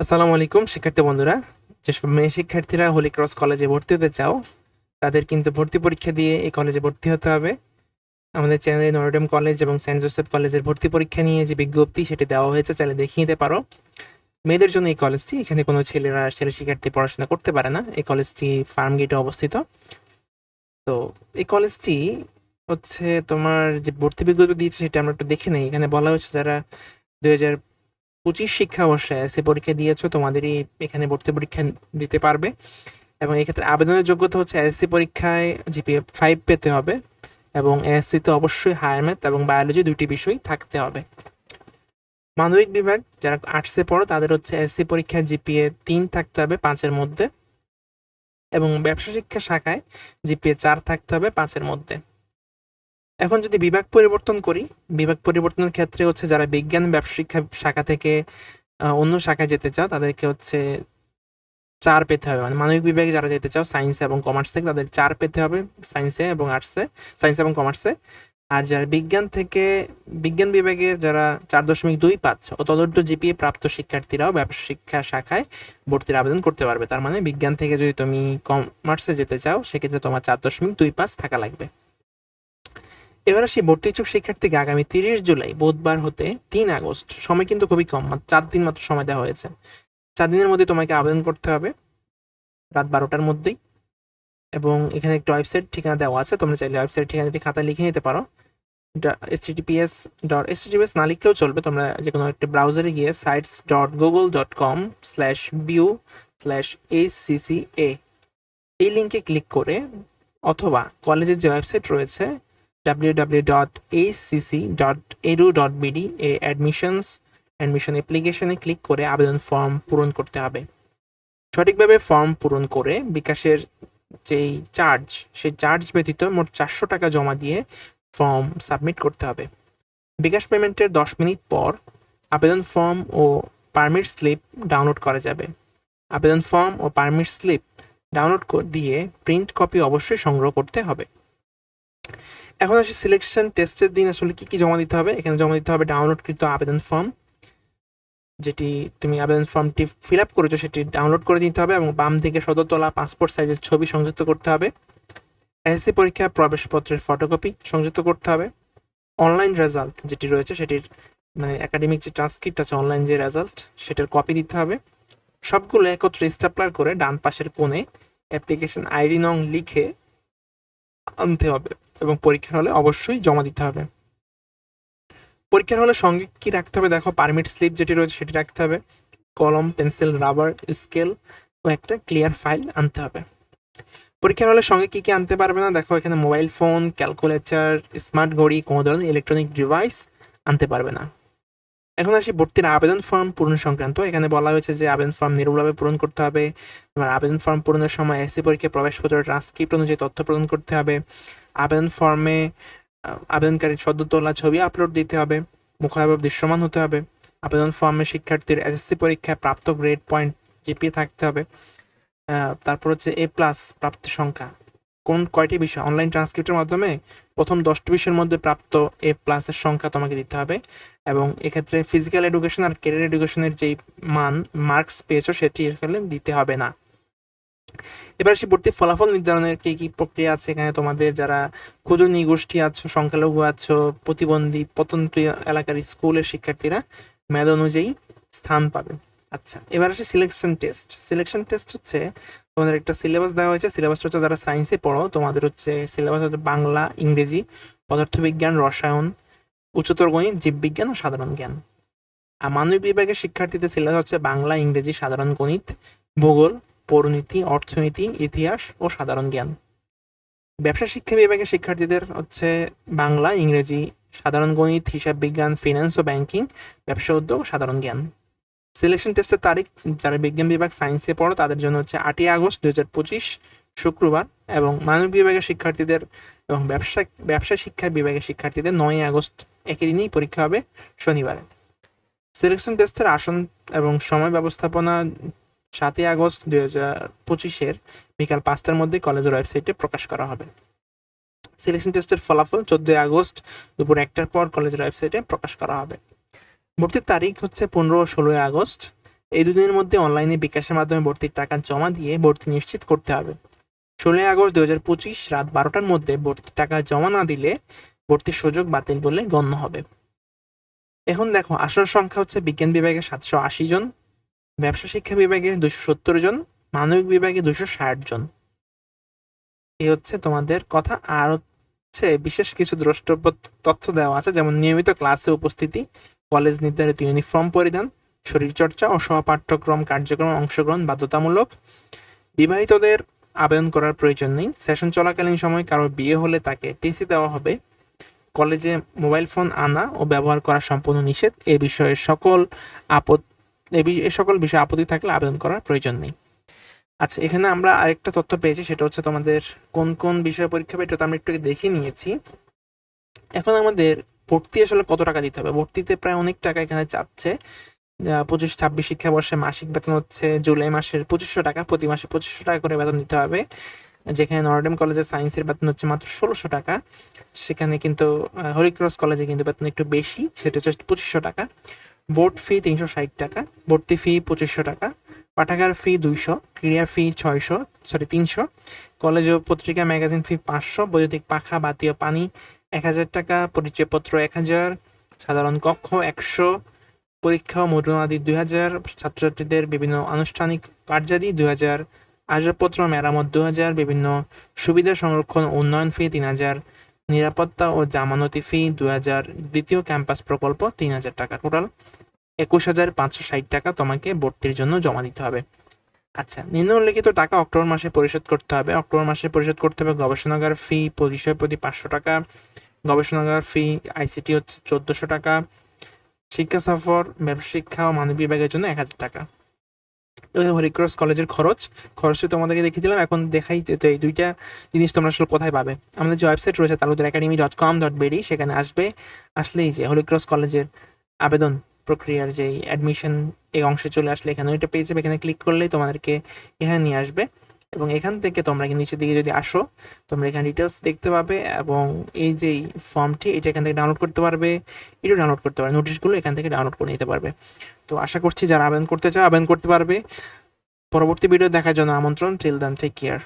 আসসালামু আলাইকুম, শিক্ষার্থী বন্ধুরা। যেসব মেয়ে শিক্ষার্থীরা হোলি ক্রস কলেজে ভর্তি হতে চাও, তাদের কিন্তু ভর্তি পরীক্ষা দিয়ে এই কলেজে ভর্তি হতে হবে। আমাদের চ্যানেলে নরডেম কলেজ এবং সেন্ট জোসেফ কলেজের ভর্তি পরীক্ষা নিয়ে যে বিজ্ঞপ্তি, সেটি দেওয়া হয়েছে, চাইলে দেখিয়ে নিতে পারো। মেয়েদের জন্য এই কলেজটি এখানে কোনো ছেলেরা, ছেলে শিক্ষার্থী পড়াশোনা করতে পারে না। এই কলেজটি ফার্ম গেটে অবস্থিত। তো এই কলেজটি হচ্ছে তোমার যে ভর্তি বিজ্ঞপ্তি দিয়েছে, সেটা আমরা একটু দেখে নেই। এখানে বলা হয়েছে, যারা দুই হাজার পঁচিশ শিক্ষাবর্ষে এসএ পরীক্ষা দিয়েছ, তোমাদেরই এখানে ভর্তি পরীক্ষা দিতে পারবে। এবং এক্ষেত্রে আবেদনের যোগ্যতা হচ্ছে এসএসসি পরীক্ষায় জিপিএ ফাইভ পেতে হবে এবং এসএসসিতে অবশ্যই হায়ার ম্যাথ এবং বায়োলজি দুটি বিষয় থাকতে হবে। মানবিক বিভাগ, যারা আর্টসে পড়ো, তাদের হচ্ছে এসএসসি পরীক্ষায় জিপিএ তিন থাকতে হবে পাঁচের মধ্যে এবং ব্যবসা শিক্ষা শাখায় জিপিএ চার থাকতে হবে পাঁচের মধ্যে। এখন যদি বিভাগ পরিবর্তন করি, বিভাগ পরিবর্তনের ক্ষেত্রে হচ্ছে যারা বিজ্ঞান ব্যবসা শাখা থেকে অন্য শাখায় যেতে চাও, তাদেরকে হচ্ছে চার পেতে হবে। মানে মানবিক বিভাগে যারা যেতে চাও সায়েন্স এবং কমার্স থেকে তাদের চার পেতে হবে সায়েন্সে এবং আর্টসে সায়েন্স এবং কমার্সে আর যারা বিজ্ঞান থেকে, বিজ্ঞান বিভাগে যারা চার দশমিক দুই পাচ্ছ ও তদর্থ জিপিএ প্রাপ্ত শিক্ষার্থীরাও ব্যবসা শিক্ষা শাখায় ভর্তির আবেদন করতে পারবে। তার মানে বিজ্ঞান থেকে যদি তুমি কমার্সে যেতে চাও, সেক্ষেত্রে তোমার চার দশমিক দুই পাঁচ থাকা লাগবে। এবার আসি ভর্তি ইচ্ছুক শিক্ষার্থীকে আগামী তিরিশ জুলাই, বুধবার হতে তিন আগস্ট। সময় কিন্তু খুবই কম চার দিন মাত্র সময় দেওয়া হয়েছে। চার দিনের মধ্যে তোমাকে আবেদন করতে হবে, রাত বারোটার মধ্যেই। এবং এখানে একটা ওয়েবসাইট ঠিকানা দেওয়া আছে, তোমরা চাইলে ওয়েবসাইট ঠিকানাটি খাতায় লিখে নিতে পারো। এস ডট এস টিপিএস না লিখলেও চলবে, তোমরা যে কোনো একটা ব্রাউজারে গিয়ে sites dot Google dot com slash view slash HCC এ এই লিঙ্কে ক্লিক করে অথবা কলেজের যে ওয়েবসাইট রয়েছে www.acc.edu.bd এ অ্যাডমিশনস অ্যাডমিশন অ্যাপ্লিকেশনে ক্লিক করে আবেদন ফর্ম পূরণ করতে হবে। সঠিকভাবে ফর্ম পূরণ করে বিকাশের যেই চার্জ সেই চার্জ ব্যতীত মোট চারশো টাকা জমা দিয়ে ফর্ম সাবমিট করতে হবে। বিকাশ পেমেন্টের দশ মিনিট পর আবেদন ফর্ম ও পারমিট স্লিপ ডাউনলোড করা যাবে। আবেদন ফর্ম ও পারমিট স্লিপ ডাউনলোড দিয়ে প্রিন্ট কপি অবশ্যই সংগ্রহ করতে হবে। এখন আসি সিলেকশন টেস্টের দিন, আসলে কি কি জমা দিতে হবে? এখানে জমা দিতে হবে ডাউনলোডকৃত আবেদন ফর্ম যেটি তুমি আবেদন ফর্মটি ফিল আপ করেছ, সেটি ডাউনলোড করে দিতে হবে এবং বাম থেকে সদর তোলা পাসপোর্ট সাইজের ছবি সংযুক্ত করতে হবে। এসএসসি পরীক্ষা, প্রবেশপত্রের ফটোকপি সংযুক্ত করতে হবে। অনলাইন রেজাল্ট যেটি রয়েছে, সেটির মানে একাডেমিক যে ট্রান্সক্রিপ্ট আছে অনলাইন যে রেজাল্ট সেটার কপি দিতে হবে। সবগুলো একত্রে স্টাপলার করে ডান পাশের কোণে অ্যাপ্লিকেশন আইডি নং লিখে আনতে হবে। এবং পরীক্ষার হলে অবশ্যই জমা দিতে হবে। পরীক্ষার হলে সঙ্গে কী রাখতে হবে? দেখো পারমিট স্লিপ যেটি রয়েছে সেটি রাখতে হবে। কলম পেন্সিল রাবার স্কেল ও একটা ক্লিয়ার ফাইল আনতে হবে। পরীক্ষার হলে সঙ্গে কী কী আনতে পারবে না? দেখো, এখানে মোবাইল ফোন ক্যালকুলেটর স্মার্ট ঘড়ি কোনো ধরনের ইলেকট্রনিক ডিভাইস আনতে পারবে না। এখন আসি ভর্তির আবেদন ফর্ম পূরণ সংক্রান্ত। এখানে বলা হয়েছে যে আবেদন ফর্ম নির্ভুলভাবে পূরণ করতে হবে তোমার আবেদন ফর্ম পূরণের সময় এসি পরীক্ষায় প্রবেশপত্র ট্রান্সক্রিপ্ট অনুযায়ী তথ্য প্রদান করতে হবে, আবেদন ফর্মে আবেদনকারীর সদ্য তোলা ছবি আপলোড দিতে হবে, মুখাভাব দৃশ্যমান হতে হবে, আবেদন ফর্মে শিক্ষার্থীর এসএসসি পরীক্ষায় প্রাপ্ত গ্রেড পয়েন্ট জিপিএ থাকতে হবে তারপর হচ্ছে এ প্লাস প্রাপ্ত সংখ্যা। কোন কয়টি বিষয়? অনলাইন ট্রান্সক্রিপ্টের মাধ্যমে প্রথম দশটি বিষয়ের মধ্যে প্রাপ্ত এ প্লাসের সংখ্যা তোমাকে দিতে হবে এবং এক্ষেত্রে ফিজিক্যাল এডুকেশন আর ক্যারিয়ার এডুকেশনের যেই মান মার্কস পেয়েছ সেটি এখানে দিতে হবে না। এবার আসি ভর্তি ফলাফল নির্ধারণের কি কি প্রক্রিয়া আছে এখানে তোমাদের? যারা ক্ষুদ্র নিগোষ্ঠী আছো, সংখ্যালঘু আছো, প্রতিবন্ধী প্রত্যন্ত এলাকার স্কুলের শিক্ষার্থীরা মেধা অনুযায়ী স্থান পাবে। আচ্ছা এবার আসে সিলেকশন টেস্ট সিলেকশন টেস্ট হচ্ছে তোমাদের একটা সিলেবাস দেওয়া হয়েছে। সিলেবাসটা হচ্ছে যারা সায়েন্সে পড়ো, তোমাদের হচ্ছে সিলেবাস হচ্ছে বাংলা, ইংরেজি, পদার্থবিজ্ঞান, রসায়ন, উচ্চতর গণিত, জীববিজ্ঞান ও সাধারণ জ্ঞান। আর মানবিক বিভাগের শিক্ষার্থীদের সিলেবাস হচ্ছে বাংলা, ইংরেজি, সাধারণ গণিত, ভূগোল, পরিনীতি, অর্থনীতি, ইতিহাস ও সাধারণ জ্ঞান। ব্যবসা শিক্ষা বিভাগের শিক্ষার্থীদের হচ্ছে বাংলা, ইংরেজি, সাধারণ গণিত, হিসাব বিজ্ঞান ফিনান্স ও ব্যাংকিং ব্যবসা উদ্যোগ সাধারণ জ্ঞান। সিলেকশন টেস্টের তারিখ, যারা বিজ্ঞান বিভাগ সায়েন্সে পড়ো, তাদের জন্য হচ্ছে আটই আগস্ট দু হাজার পঁচিশ, শুক্রবার এবং মানব বিভাগের শিক্ষার্থীদের এবং ব্যবসা ব্যবসা শিক্ষা বিভাগের শিক্ষার্থীদের নয় আগস্ট একই দিনেই পরীক্ষা হবে শনিবারে। সিলেকশন টেস্টের আসন এবং সময় ব্যবস্থাপনা সাতই আগস্ট দুই হাজার পঁচিশের বিকাল পাঁচটার মধ্যে কলেজের ওয়েবসাইটে প্রকাশ করা হবে। সিলেকশন টেস্টের ফলাফল চোদ্দই আগস্ট দুপুর একটার পর কলেজের ওয়েবসাইটে প্রকাশ করা হবে। ভর্তির তারিখ হচ্ছে পনেরো ষোলোই আগস্ট। এই দুদিনের মধ্যে অনলাইনে বিকাশের মাধ্যমে ভর্তির টাকা জমা দিয়ে ভর্তি নিশ্চিত করতে হবে। ষোলোই আগস্ট দু হাজার পঁচিশ রাত বারোটার মধ্যে ভর্তির টাকা জমা না দিলে ভর্তির সুযোগ বাতিল বলে গণ্য হবে। এখন দেখো আসন সংখ্যা হচ্ছে বিজ্ঞান বিভাগে সাতশো আশি জন, ব্যবসা শিক্ষা বিভাগে দুশো সত্তর জন, মানবিক বিভাগে দুশো ষাট জন। এই হচ্ছে তোমাদের কথা। আর হচ্ছে বিশেষ কিছু দ্রষ্টব্য তথ্য দেওয়া আছে, যেমন নিয়মিত ক্লাসে উপস্থিতি কলেজ নির্ধারিত ইউনিফর্ম পরিধান, শরীরচর্চা ও সহপাঠ্যক্রম কার্যক্রমে অংশগ্রহণ বাধ্যতামূলক। বিবাহিতদের আবেদন করার প্রয়োজন নেই। সেশন চলাকালীন সময় কারও বিয়ে হলে তাকে টিসি দেওয়া হবে। কলেজে মোবাইল ফোন আনা ও ব্যবহার করা সম্পূর্ণ নিষেধ। এ বিষয়ে সকল আপত এ সকল বিষয়ে আপত্তি থাকলে আবেদন করার প্রয়োজন নেই। আচ্ছা এখানে আমরা আরেকটা তথ্য পেয়েছি। সেটা হচ্ছে তোমাদের কোন কোন বিষয়ে পরীক্ষা হবে এটা তো আমরা একটু দেখে নিয়েছি। এখন আমাদের ভর্তি আসলে কত টাকা দিতে হবে? ভর্তিতে প্রায় অনেক টাকা এখানে চাচ্ছে পঁচিশ, ছাব্বিশ শিক্ষাবর্ষে মাসিক বেতন হচ্ছে জুলাই মাসের পঁচিশশো টাকা, প্রতি মাসে পঁচিশশো টাকা করে বেতন দিতে হবে। যেখানে নর্ডেম কলেজে সায়েন্সের বেতন হচ্ছে মাত্র ষোলোশো টাকা। সেখানে কিন্তু হরিক্রস কলেজে কিন্তু বেতন একটু বেশি, সেটা হচ্ছে পঁচিশশো টাকা। বোর্ড ফি তিনশো ষাট টাকা, ভর্তি ফি পঁচিশশো টাকা, পাঠাগার ফি দুইশো, ক্রীড়া ফি ছয়শো সরি তিনশো। কলেজ ও পত্রিকা, ম্যাগাজিন ফি পাঁচশো, বৈদ্যুতিক পাখা, বাতি ও পানি এক হাজার টাকা, পরিচয়পত্র এক হাজার, সাধারণ কক্ষ একশো, পরীক্ষা মুদ্রণাদি দুই হাজার, ছাত্রছাত্রীদের বিভিন্ন আনুষ্ঠানিক কার্যাদি দুই হাজার, আসবাবপত্র মেরামত দু হাজার, বিভিন্ন সুবিধা সংরক্ষণ উন্নয়ন ফি তিন হাজার, নিরাপত্তা ও জামানতি ফি দু হাজার, দ্বিতীয় ক্যাম্পাস প্রকল্প তিন হাজার টাকা টোটাল। একুশ হাজার পাঁচশো ষাট টাকা তোমাকে ভর্তির জন্য জমা দিতে হবে। আচ্ছা নিম্ন উল্লেখিত টাকা অক্টোবর মাসে পরিশোধ করতে হবে। অক্টোবর মাসে পরিশোধ করতে হবে গবেষণাগার ফি বিষয় প্রতি পাঁচশো টাকা গবেষণাগার ফি আইসিটি হচ্ছে চোদ্দোশো টাকা। শিক্ষা সফর ব্যবসা শিক্ষা ও মানব বিভাগের জন্য এক হাজার টাকা। হরিক্রস কলেজের খরচ, খরচটা তোমাদেরকে দেখিয়ে দিলাম। এখন দেখাই যে, তো এই দুইটা জিনিস তোমরা আসলে কোথায় পাবে। আমাদের যে ওয়েবসাইট রয়েছে তালুদের একাডেমি ডট কম ডট বেরি সেখানে আসবে। আসলেই যে হরিক্রস কলেজের আবেদন প্রক্রিয়ার যে অ্যাডমিশন এই অংশে চলে আসলে এখানে ওইটা পেয়ে যাবে। এখানে ক্লিক করলেই তোমাদেরকে এখানে নিয়ে আসবে। এবং এখান থেকে তোমরা নিচের দিকে যদি আসো, তোমরা এখানে ডিটেলস দেখতে পাবে এবং এই যে ফর্মটি এটা এখান থেকে ডাউনলোড করতে পারবে। এটাও ডাউনলোড করতে পারবে। নোটিশগুলো এখান থেকে ডাউনলোড করে নিতে পারবে। তো আশা করছি যারা আবেদন করতে চাও, আবেদন করতে পারবে। পরবর্তী ভিডিও দেখার জন্য আমন্ত্রণ। Till then take care